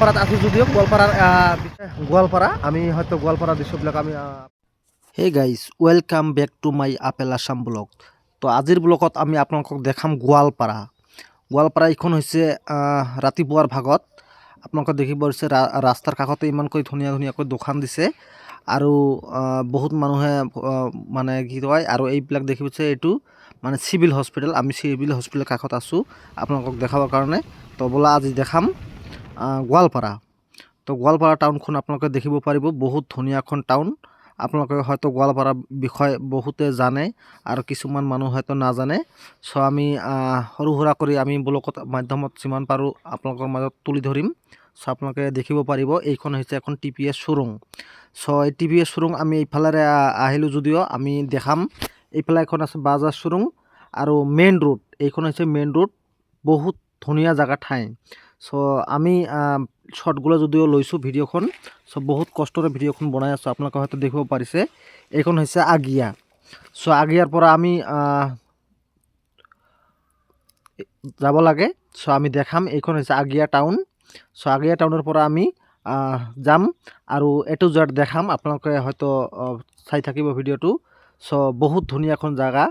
গোৱালপাৰাত আছোঁ যদিও আহ, গোৱালপাৰা আমি হয়তো গোৱালপাৰা দৃশ্যবিলাক আমি hey guys welcome back to my apple Assam blog তো আজিৰ ব্লগত আমি আপোনালোকক দেখাম গোৱালপাৰা গোৱালপাৰা এইখন হৈছে ৰাতিপুৱাৰ ভাগত। আপোনালোকে দেখিব পাৰিছে ৰাস্তাৰ কাষতে ইমানকৈ ধুনীয়া ধুনীয়াকৈ দোকান দিছে। আৰু বহুত মানুহে মানে কি কয় আৰু এইবিলাক দেখি পাইছে এইটো মানে চিভিল হস্পিটেল। আমি চিভিল হস্পিটেলৰ কাষত আছোঁ আপোনালোকক দেখাবৰ কাৰণে। তো বোলা আজি দেখাম। গোৱালপাৰা তো গোৱালপাৰা টাউনখন আপোনালোকে দেখিব পাৰিব, বহুত ধুনীয়া এখন টাউন। আপোনালোকে হয়তো গোৱালপাৰাৰ বিষয়ে বহুতে জানে আৰু কিছুমান মানুহ হয়তো নাজানে। চ' আমি সৰু সুৰা কৰি আমি ব্লগত মাধ্যমত যিমান পাৰোঁ আপোনালোকৰ মাজত তুলি ধৰিম। চ' আপোনালোকে দেখিব পাৰিব, এইখন হৈছে এখন টি পি এছ শ্ব'ৰুম। চ' এই টি পি এছ শ্ব'ৰুম আমি এইফালেৰে আহিলোঁ যদিও আমি দেখাম। এইফালে এখন আছে বাজাজ শ্ব'ৰুম আৰু মেইন ৰোড। এইখন হৈছে মেইন ৰোড, বহুত ধুনীয়া জেগা ঠাই। চ' আমি শ্বৰ্টগুলো যদিও লৈছোঁ ভিডিঅ'খন চ' বহুত কষ্টৰে ভিডিঅ'খন বনাই আছোঁ, আপোনালোকে হয়তো দেখিব পাৰিছে। এইখন হৈছে আগিয়া। চ' আগিয়াৰ পৰা আমি যাব লাগে। চ' আমি দেখাম, এইখন হৈছে আগিয়া টাউন। চ' আগিয়া টাউনৰ পৰা আমি যাম আৰু এইটো জেড দেখাম, আপোনালোকে হয়তো চাই থাকিব ভিডিঅ'টো। চ' বহুত ধুনীয়া এখন জেগা।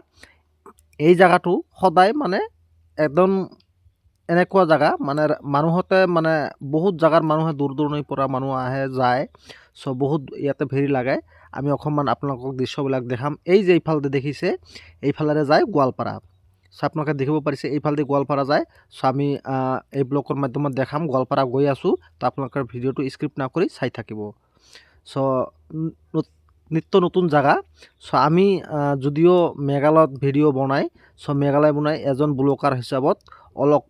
এই জেগাটো সদায় মানে একদম এনেকুৱা জেগা মানে মানুহতে মানে বহুত জেগাৰ মানুহে দূৰ দূৰণিৰ পৰা মানুহ আহে, যায়। চ' বহুত ইয়াতে ভিৰ লাগে। আমি অকণমান আপোনালোকক দৃশ্যবিলাক দেখাম। এই যে এইফালে দেখিছে, এইফালেৰে যায় গোৱালপাৰা। চ' আপোনালোকে দেখিব পাৰিছে, এইফালেদি গোৱালপাৰা যায়। চ' আমি এই ব্লগৰ মাধ্যমত দেখাম, গোৱালপাৰা গৈ আছোঁ। তো আপোনালোকে ভিডিঅ'টো স্ক্ৰিপ্ট নকৰি চাই থাকিব। চ' নিত্য নতুন জেগা। চ' আমি যদিও মেঘালয়ত ভিডিঅ' বনাই, চ' মেঘালয় বনাই এজন ব্লকাৰ হিচাপত অলপ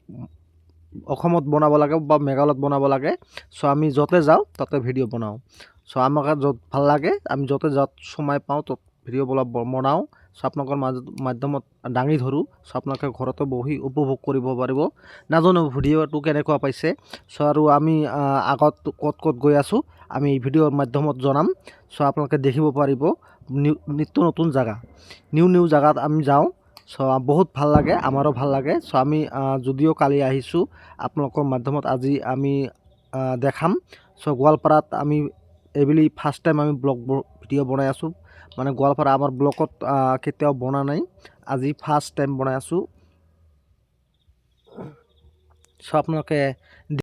অসমত বনাব লাগে বা মেঘালয়ত বনাব লাগে। চ' আমি য'তে যাওঁ, তাতে ভিডিঅ' বনাওঁ। চ' আমাক য'ত ভালো লাগে, আমি য'তে য'ত সময় পাওঁ, ত'ত ভিডিঅ' বলা বনাওঁ। চ' আপোনালোকৰ মাজত মাধ্যমত দাঙি ধৰোঁ। চ' আপোনালোকে ঘৰতে বহি উপভোগ কৰিব পাৰিব। নাজানো ভিডিঅ'টো কেনেকুৱা পাইছে। চ' আৰু আমি আগত ক'ত ক'ত গৈ আছোঁ, আমি ভিডিঅ'ৰ মাধ্যমত জনাম। চ' আপোনালোকে দেখিব পাৰিব। নিউ, নিত্য নতুন জেগা। নিউ নিউ জেগাত আমি যাওঁ। চ' বহুত ভালো লাগে, আমাৰো ভালো লাগে। চ' আমি যদিও কালি আহিছোঁ, আপোনালোকৰ মাধ্যমত আজি আমি দেখাম। চ' গোৱালপাৰাত আমি এইবুলি ফাৰ্ষ্ট টাইম আমি ব্লগ ভিডিঅ' বনাই আছোঁ। মানে গোৱালপাৰা আমাৰ ব্লকত কেতিয়াও বনা নাই। আজি ফাৰ্ষ্ট টাইম বনাই আছোঁ। চ' আপোনালোকে